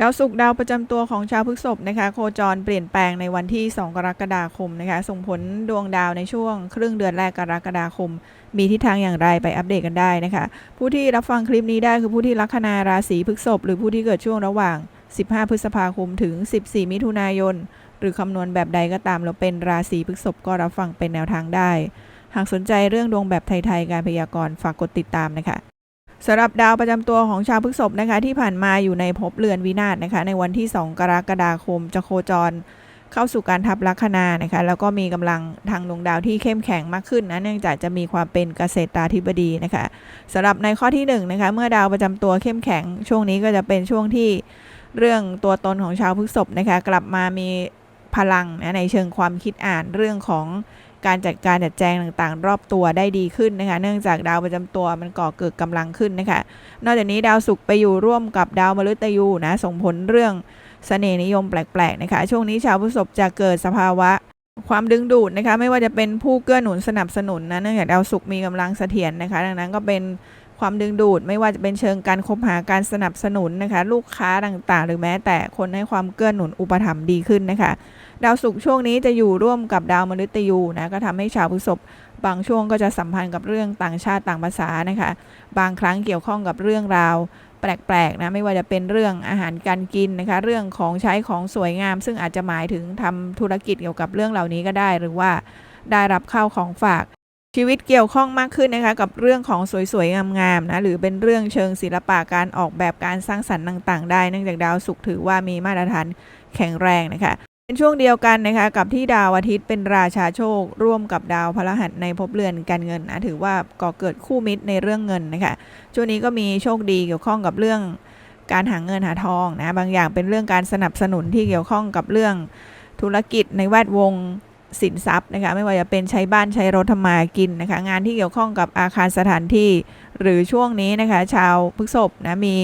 ดาวศุกร์ดาวประจำตัวของชาวพฤษภนะคะโคจรเปลี่ยนแปลงในวันที่ 2 กรกฎาคมนะคะส่งผลดวงดาวในช่วงครึ่งเดือนแรกกรกฎาคม มีทิศทางอย่างไรไปอัปเดตกันได้นะคะผู้ที่รับฟังคลิปนี้ได้คือผู้ที่ลัคนาราศีพฤษภหรือผู้ที่เกิดช่วงระหว่าง 15 พฤษภาคมถึง 14 มิถุนายน หรือคำนวณแบบใดก็ตามแล้วเป็นราศีพฤษภก็รับฟังเป็นแนวทางได้ หากสนใจเรื่องดวงแบบไทยๆการพยากรณ์ฝากกดติดตามนะคะ สำหรับดาวประจำตัวของชาวพฤษภนะคะ ที่ผ่านมาอยู่ในภพเรือนวินาศนะคะ ในวันที่ 2 กรกฎาคมจะโคจรเข้าสู่การทับลัคนานะคะ แล้วก็มีกำลังทางดวงดาวที่เข้มแข็งมากขึ้นนะเนื่องจากจะมีความเป็นเกษตราธิบดีนะคะสำหรับในข้อที่1นงนะคะเมื่อดาวประจำตัวเข้มแข็ง ช่วงนี้ก็จะเป็นช่วงที่เรื่องตัวตนของชาวพฤษภนะคะ กลับมามีพลังนะในเชิงความคิดอ่านเรื่องของ การจัดการจัดแจงต่างๆ รอบตัวได้ดีขึ้นนะคะ เนื่องจากดาวประจำตัวมันก่อเกิดกำลังขึ้นนะคะ นอกจากนี้ดาวศุกร์ไปอยู่ร่วมกับดาวมฤตยูนะส่งผลเรื่องเสน่ห์นิยมแปลกๆนะคะ ช่วงนี้ชาวพฤษภจะเกิดสภาวะความดึงดูดนะคะ ไม่ว่าจะเป็นผู้เกื้อหนุนสนับสนุนนะเนื่องจากดาวศุกร์มีกำลังเสถียรนะคะ ดังนั้นก็เป็น ความดึงดูดไม่ว่าจะเป็นเชิงการคบหาการสนับสนุนนะคะ ลูกค้าต่างๆ หรือแม้แต่คนให้ความเกื้อหนุนอุปถัมภ์ดีขึ้นนะคะ ดาวศุกร์ช่วงนี้จะอยู่ร่วมกับดาวมฤตยูนะก็ทำให้ชาวพฤษภบางช่วงก็จะสัมพันธ์กับเรื่องต่างชาติต่างภาษานะคะ บางครั้งเกี่ยวข้องกับเรื่องราวแปลกๆนะไม่ว่าจะเป็นเรื่องอาหารการกินนะคะ เรื่องของใช้ของสวยงาม ซึ่งอาจจะหมายถึงทำธุรกิจเกี่ยวกับเรื่องเหล่านี้ก็ได้ หรือว่าได้รับข้าวของฝาก ชีวิตเกี่ยวข้องมากขึ้นนะคะกับเรื่องของสวยๆ งามๆนะหรือเป็นเรื่องเชิงศิลปะการออกแบบการสร้างสรรค์ต่าง ๆ ได้เนื่องจากดาวศุกร์ถือว่ามีมาตรฐานแข็งแรงนะคะ เป็นช่วงเดียวกันนะคะกับที่ดาวอาทิตย์เป็นราชาโชค ร่วมกับดาวพฤหัสในภพเรือนการเงินนะถือว่าก่อเกิดคู่มิตรในเรื่องเงินนะคะช่วงนี้ก็มีโชคดีเกี่ยวข้องกับเรื่องการหาเงินหาทองนะบางอย่างเป็นเรื่องการสนับสนุนที่เกี่ยวข้องกับเรื่องธุรกิจในแวดวง สินทรัพย์นะคะไม่ว่าจะเป็นใช้บ้านใช้รถทำมาหากินนะคะงานที่เกี่ยวข้องกับอาคารสถานที่ หรือช่วงนี้นะคะชาวพฤกษภนะมี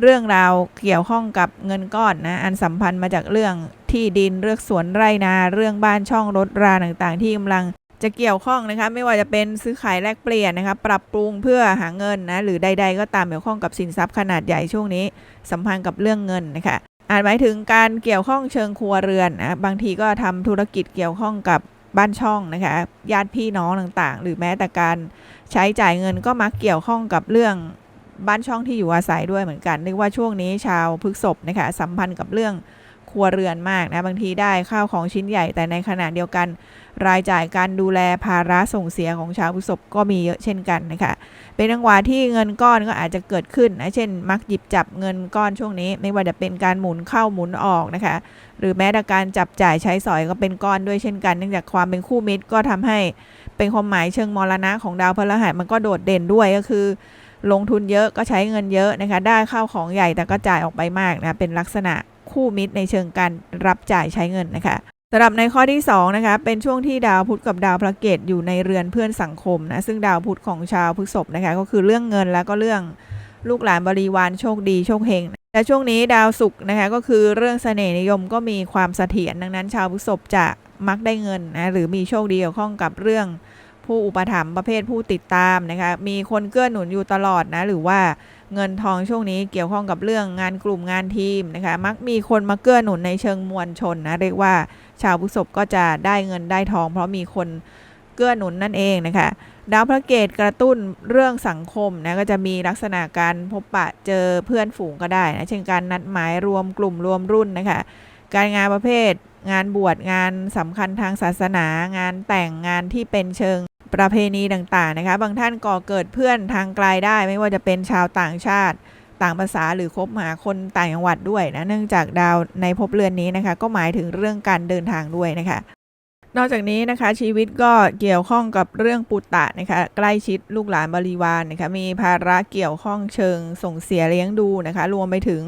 เรื่องราวเกี่ยวข้องกับเงินก้อนนะอันสัมพันธ์มาจากเรื่องที่ดินเรื่องสวนไร่นา เรื่องบ้านช่องรถราต่างๆ ที่กำลังจะเกี่ยวข้องนะคะไม่ว่าจะเป็นซื้อขายแลกเปลี่ยนนะคะปรับปรุงเพื่อหาเงินนะหรือใด ๆ ก็ตามเกี่ยวข้องกับสินทรัพย์ขนาดใหญ่ช่วงนี้ สัมพันธ์กับเรื่องเงินนะคะ อาจหมายถึงการเกี่ยวข้องเชิงครัวเรือนนะบางทีก็ทำธุรกิจเกี่ยวข้องกับบ้านช่องนะคะญาติพี่น้องต่างๆ หรือแม้แต่การใช้จ่ายเงินก็มักเกี่ยวข้องกับเรื่องบ้านช่องที่อยู่อาศัยด้วยเหมือนกันเรียกว่าช่วงนี้ชาวพฤกษบนะคะสัมพันธ์กับเรื่อง รัวเรือนมากนะบางทีได้ข้าวของชิ้นใหญ่แต่ในขณะเดียวกัน รายจ่ายการดูแลภาระส่งเสียของชาวพฤษภก็มีเยอะเช่นกันนะคะเป็นจังหวะที่เงินก้อนก็อาจจะเกิดขึ้นนะเช่น มักหยิบจับเงินก้อนช่วงนี้ ไม่ว่าจะเป็นการหมุนเข้าหมุนออกนะคะ หรือแม้แต่การจับจ่ายใช้สอยก็เป็นก้อนด้วยเช่นกันเนื่องจากความเป็นคู่มิตรก็ทำให้เป็นความหมายเชิงมรณะของดาวพฤหัสมันก็โดดเด่นด้วยก็คือลงทุนเยอะก็ใช้เงินเยอะนะคะ ได้ข้าวของใหญ่แต่ก็จ่ายออกไปมากนะ เป็นลักษณะ คู่มิตรในเชิงการรับจ่ายใช้เงินนะคะสำหรับในข้อที่2นะคะเป็นช่วงที่ดาวพุธกับดาวพระเกตอยู่ในเรือนเพื่อนสังคมนะซึ่งดาวพุธของชาวพฤษภนะคะก็คือเรื่องเงินแล้วก็เรื่องลูกหลานบริวารโชคดีโชคเฮงและช่วงนี้ดาวศุกร์นะคะก็คือเรื่องเสน่ห์นิยมก็มีความเสถียรดังนั้น ชาวพฤษภจะมักได้เงินนะหรือมีโชคดีเกี่ยวข้องกับเรื่อง ผู้อุปถัมภ์ประเภทผู้ติดตามนะคะมีคนเกื้อหนุนอยู่ตลอดนะหรือว่าเงินทองช่วงนี้เกี่ยวข้องกับเรื่องงานกลุ่มงานทีมนะคะมักมีคนมาเกื้อหนุนในเชิงมวลชนนะเรียกว่าชาวพฤษภก็จะได้เงินได้ทอง เพราะมีคนเกื้อหนุนนั่นเองนะคะดาวพระเกตกระตุ้นเรื่องสังคมนะก็จะมีลักษณะการพบปะเจอเพื่อนฝูงก็ได้นะเช่นการนัดหมายรวมกลุ่มรวมรุ่นนะคะการงานประเภท งานบวชงานสำคัญทางศาสนางานแต่งงานที่เป็นเชิง ประเพณีต่างๆนะคะ บางท่านก่อเกิดเพื่อนทางไกลได้ ไม่ว่าจะเป็นชาวต่างชาติ ต่างภาษาหรือคบหาคนต่างจังหวัดด้วยนะเนื่องจากดาวในภพเรือนนี้นะคะ ก็หมายถึงเรื่องการเดินทางด้วยนะคะ นอกจากนี้นะคะชีวิตก็เกี่ยวข้องกับเรื่องปุตตะนะคะใกล้ชิดลูกหลานบริวารนนะคะมีภาระเกี่ยวข้องเชิงส่งเสียเลี้ยงดูนะคะ รวมไปถึง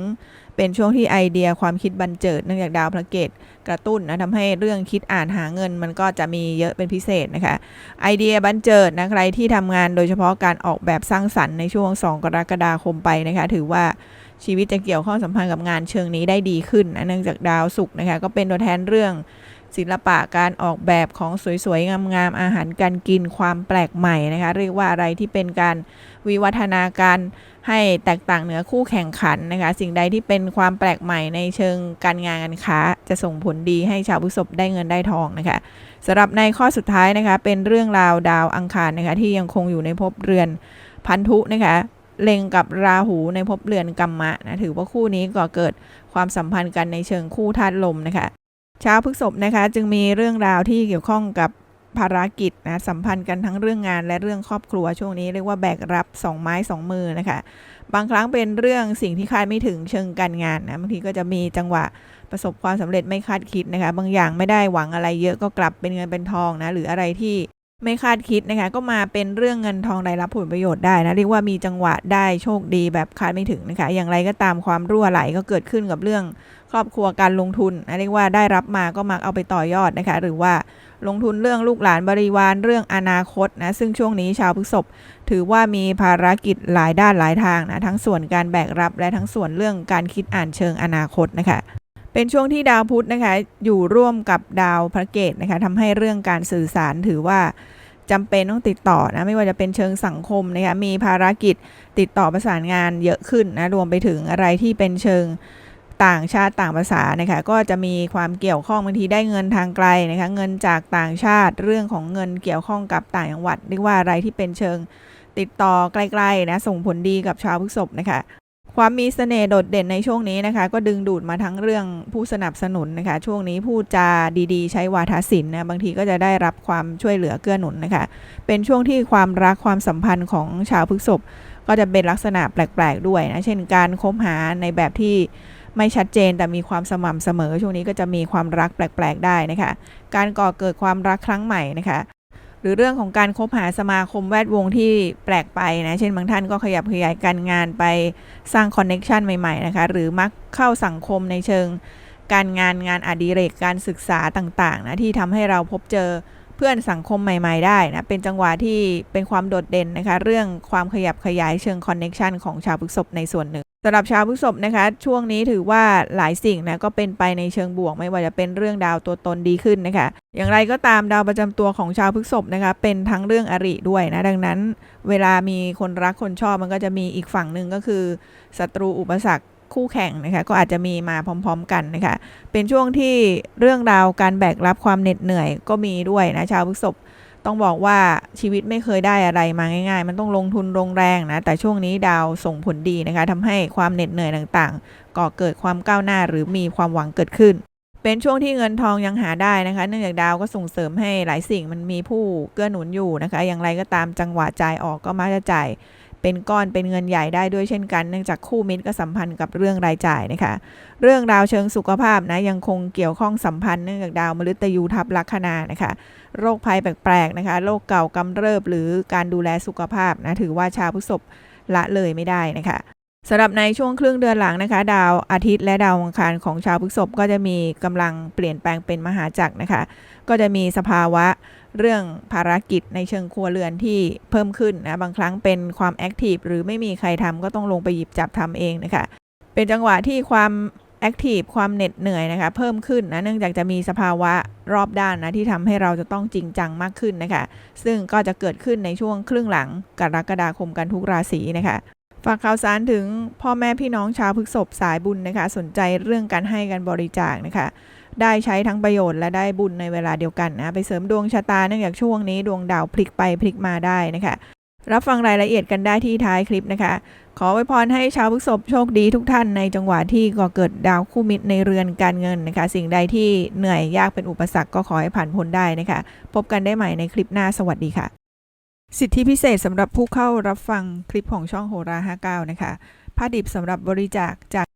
เป็นช่วงที่ไอเดียความคิดบันเจิดเนื่องจากดาวพระเกตกระตุ้นนะทำให้เรื่องคิดอ่านหาเงินมันก็จะมีเยอะเป็นพิเศษนะคะ ไอเดียบันเจิดนะใครที่ทำงานโดยเฉพาะการออกแบบสร้างสรรค์ในช่วง 2 กรกฎาคมไปนะคะ ถือว่าชีวิตจะเกี่ยวข้องสัมพันธ์กับงานเชิงนี้ได้ดีขึ้นนะเนื่องจากดาวศุกร์นะคะก็เป็นตัวแทนเรื่อง ศิลปะการออกแบบของสวยๆ งามๆ อาหารการกินความแปลกใหม่นะคะ เรียกว่าอะไรที่เป็นการวิวัฒนาการให้แตกต่างเหนือคู่แข่งขันนะคะ สิ่งใดที่เป็นความแปลกใหม่ในเชิงการงานการค้า จะส่งผลดีให้ชาวพฤษภได้เงินได้ทองนะคะสำหรับในข้อสุดท้ายนะคะ เป็นเรื่องราวดาวอังคารนะคะ ที่ยังคงอยู่ในภพเรือนพันธุนะคะเล็งกับราหูในภพเรือนกัมมะนะถือว่าคู่นี้ก็เกิดความสัมพันธ์กันในเชิงคู่ธาตุลมนะคะ ชาวพฤษบนะคะจึงมีเรื่องราวที่เกี่ยวข้องกับภารกิจนะสัมพันธ์กันทั้งเรื่องงานและเรื่องครอบครัวช่วงนี้เรียกว่าแบกรับสองไม้สองมือนะคะบางครั้งเป็นเรื่องสิ่งที่คาดไม่ถึงเชิงการงานนะบางทีก็จะมีจังหวะประสบความสำเร็จไม่คาดคิดนะคะ บางอย่างไม่ได้หวังอะไรเยอะก็กลับเป็นเงินเป็นทองนะหรืออะไรที่ ไม่คาดคิดนะคะ ก็มาเป็นเรื่องเงินทองได้รับผลประโยชน์ได้นะ เรียกว่ามีจังหวะได้โชคดีแบบคาดไม่ถึงนะคะ อย่างไรก็ตามความรั่วไหลก็เกิดขึ้นกับเรื่องครอบครัวการลงทุนนะเรียกว่าได้รับมาก็มักเอาไปต่อยอดนะคะ หรือว่าลงทุนเรื่องลูกหลานบริวารเรื่องอนาคตนะ ซึ่งช่วงนี้ชาวพฤษภถือว่ามีภารกิจหลายด้านหลายทางนะ ทั้งส่วนการแบกรับและทั้งส่วนเรื่องการคิดอ่านเชิงอนาคตนะคะ เป็นช่วงที่ดาวพุธนะคะอยู่ร่วมกับดาวพระเกตนะคะทำให้เรื่องการสื่อสารถือว่าจำเป็นต้องติดต่อนะไม่ว่าจะเป็นเชิงสังคมนะคะมีภารกิจติดต่อประสานงานเยอะขึ้นนะรวมไปถึงอะไรที่เป็นเชิงต่างชาติต่างภาษานะคะก็จะมีความเกี่ยวข้องบางทีได้เงินทางไกลนะคะเงินจากต่างชาติเรื่องของเงินเกี่ยวข้องกับต่างจังหวัดเรียกว่าอะไรที่เป็นเชิงติดต่อใกล้ๆนะส่งผลดีกับชาวพฤษภนะคะ ความมีเสน่ห์โดดเด่นในช่วงนี้นะคะ ก็ดึงดูดมาทั้งเรื่องผู้สนับสนุนนะคะ ช่วงนี้พูดจาดีๆ ใช้วาทศิลป์นะบางทีก็จะได้รับความช่วยเหลือเกื้อหนุนนะคะ เป็นช่วงที่ความรักความสัมพันธ์ของชาวพฤกษภก็จะเป็นลักษณะแปลก ๆ ด้วยนะ เช่นการคบหาในแบบที่ไม่ชัดเจนแต่มีความสม่ำเสมอ ช่วงนี้ก็จะมีความรักแปลก ๆ ได้นะคะ การก่อเกิดความรักครั้งใหม่นะคะ หรือเรื่องของการคบหาสมาคมแวดวงที่แปลกไปนะ เช่นบางท่านก็ขยับขยายการงานไปสร้างคอนเน็ชันใหม่ๆนะคะ หรือมักเข้าสังคมในเชิง การงานงานอดิเรกการศึกษาต่างๆนะที่ทำให้เราพบเจอเพื่อนสังคมใหม่ ๆ ได้นะ เป็นจังหวะที่เป็นความโดดเด่นนะคะ เรื่องความขยับขยายเชิงคอนเน็ชันของชาวพฤษภในส่วนหนึ่ง สำหรับชาวพฤษภนะคะ ช่วงนี้ถือว่าหลายสิ่งนะก็เป็นไปในเชิงบวก ไม่ว่าจะเป็นเรื่องดาวตัวตนดีขึ้นนะคะ อย่างไรก็ตามดาวประจำตัวของชาวพฤษภนะคะ เป็นทั้งเรื่องอริด้วยนะ ดังนั้น เวลามีคนรักคนชอบมันก็จะมีอีกฝั่งหนึ่งก็คือศัตรูอุปสรรคคู่แข่งนะคะ ก็อาจจะมีมาพร้อม ๆ กันนะคะ เป็นช่วงที่เรื่องราวการแบกรับความเหน็ดเหนื่อยก็มีด้วยนะชาวพฤษภ ต้องบอกว่าชีวิตไม่เคยได้อะไรมาง่าย ๆ มันต้องลงทุนลงแรงนะ แต่ช่วงนี้ดาวส่งผลดีนะคะทำให้ความเหน็ดเหนื่อยต่างๆ ก่อเกิดความก้าวหน้าหรือมีความหวังเกิดขึ้น เป็นช่วงที่เงินทองยังหาได้นะคะ เนื่องจากดาวก็ส่งเสริมให้หลายสิ่งมันมีผู้เกื้อหนุนอยู่นะคะ อย่างไรก็ตามจังหวะจ่ายออกก็มักจะจ่าย เป็นก้อนเป็นเงินใหญ่ได้ด้วยเช่นกัน เนื่องจากคู่มิตรก็สัมพันธ์กับเรื่องรายจ่ายนะคะ เรื่องราวเชิงสุขภาพนะยังคงเกี่ยวข้องสัมพันธ์เนื่องจากดาวมฤตยูทับลัคนานะคะ โรคภัยแปลกๆนะคะ โรคเก่ากำเริบหรือการดูแลสุขภาพนะถือว่าชาวพฤษภละเลยไม่ได้นะคะ สำหรับในช่วงครึ่งเดือนหลังนะคะ ดาวอาทิตย์และดาวอังคารของชาวพฤษภก็จะมีกำลังเปลี่ยนแปลงเป็นมหาจักรนะคะ ก็จะมีสภาวะเรื่องภารกิจในเชิงครัวเรือนที่เพิ่มขึ้นนะบางครั้งเป็นความแอคทีฟหรือไม่มีใครทำก็ต้องลงไปหยิบจับทำเองนะคะ เป็นจังหวะที่ความแอคทีฟความเหน็ดเหนื่อยนะคะ เพิ่มขึ้นนะเนื่องจากจะมีสภาวะรอบด้านนะที่ทำให้เราจะต้องจริงจังมากขึ้นนะคะ ซึ่งก็จะเกิดขึ้นในช่วงครึ่งหลังกรกฎาคมกันทุกราศีนะคะ ฝากข่าวสารถึงพ่อแม่พี่น้องชาวพฤษภสายบุญนะคะ สนใจเรื่องการให้กันบริจาคนะคะ ได้ใช้ทั้งประโยชน์และได้บุญในเวลาเดียวกันนะ ไปเสริมดวงชะตาเนื่องจากช่วงนี้ดวงดาวพลิกไปพลิกมาได้นะคะ รับฟังรายละเอียดกันได้ที่ท้ายคลิปนะคะ ขอไว้พรให้ชาวพฤษภโชคดีทุกท่านในจังหวะที่ก่อเกิดดาวคู่มิตรในเรือนการเงินนะคะ สิ่งใดที่เหนื่อยยากเป็นอุปสรรคก็ขอให้ผ่านพ้นได้นะคะ พบกันได้ใหม่ในคลิปหน้าสวัสดีค่ะ สิทธิพิเศษสำหรับผู้เข้ารับฟังคลิปของช่องโหรา59 นะคะผ้าดิบสำหรับบริจาคจาก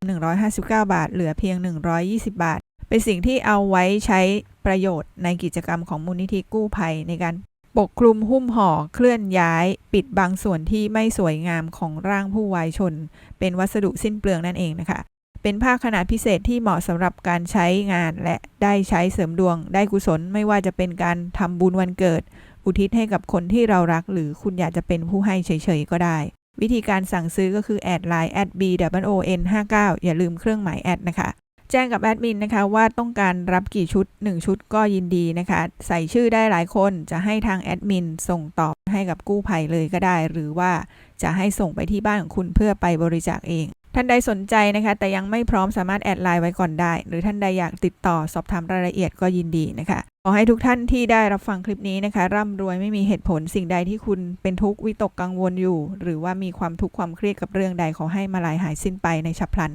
159 บาท เหลือเพียง 120 บาท เป็นสิ่งที่เอาไว้ใช้ประโยชน์ในกิจกรรมของมูลนิธิกู้ภัยในการปกคลุมหุ้มห่อเคลื่อนย้าย ปิดบางส่วนที่ไม่สวยงามของร่างผู้วายชน เป็นวัสดุสิ้นเปลืองนั่นเองนะคะ เป็นผ้าขนาดพิเศษที่เหมาะสำหรับการใช้งานและได้ใช้เสริมดวงได้กุศลไม่ว่าจะเป็นการทำบุญวันเกิด อุทิศให้กับคนที่เรารัก หรือคุณอยากจะเป็นผู้ให้เฉยๆก็ได้ วิธีการสั่งซื้อก็คือแอดไลน์ b w o n 5 9อย่าลืมเครื่องหมายแอดนะคะ แจ้งกับแอดมินนะคะว่าต้องการรับกี่ชุด 1 ชุดก็ยินดีนะคะ ใส่ชื่อได้หลายคนจะให้ทางแอดมินส่งต่อให้กับกู้ภัยเลยก็ได้ หรือว่าจะให้ส่งไปที่บ้านของคุณเพื่อไปบริจาคเอง ท่านใดสนใจนะคะ แต่ยังไม่พร้อมสามารถแอดไลน์ไว้ก่อนได้ หรือท่านใดอยากติดต่อสอบถามรายละเอียดก็ยินดีนะคะ ขอให้ทุกท่านที่ได้รับฟังคลิปนี้นะคะ ร่ำรวยไม่มีเหตุผลสิ่งใดที่คุณเป็นทุกข์วิตกกังวลอยู่ หรือว่ามีความทุกข์ความเครียดกับเรื่องใดขอให้มาลายหายสิ้นไปในฉับพลัน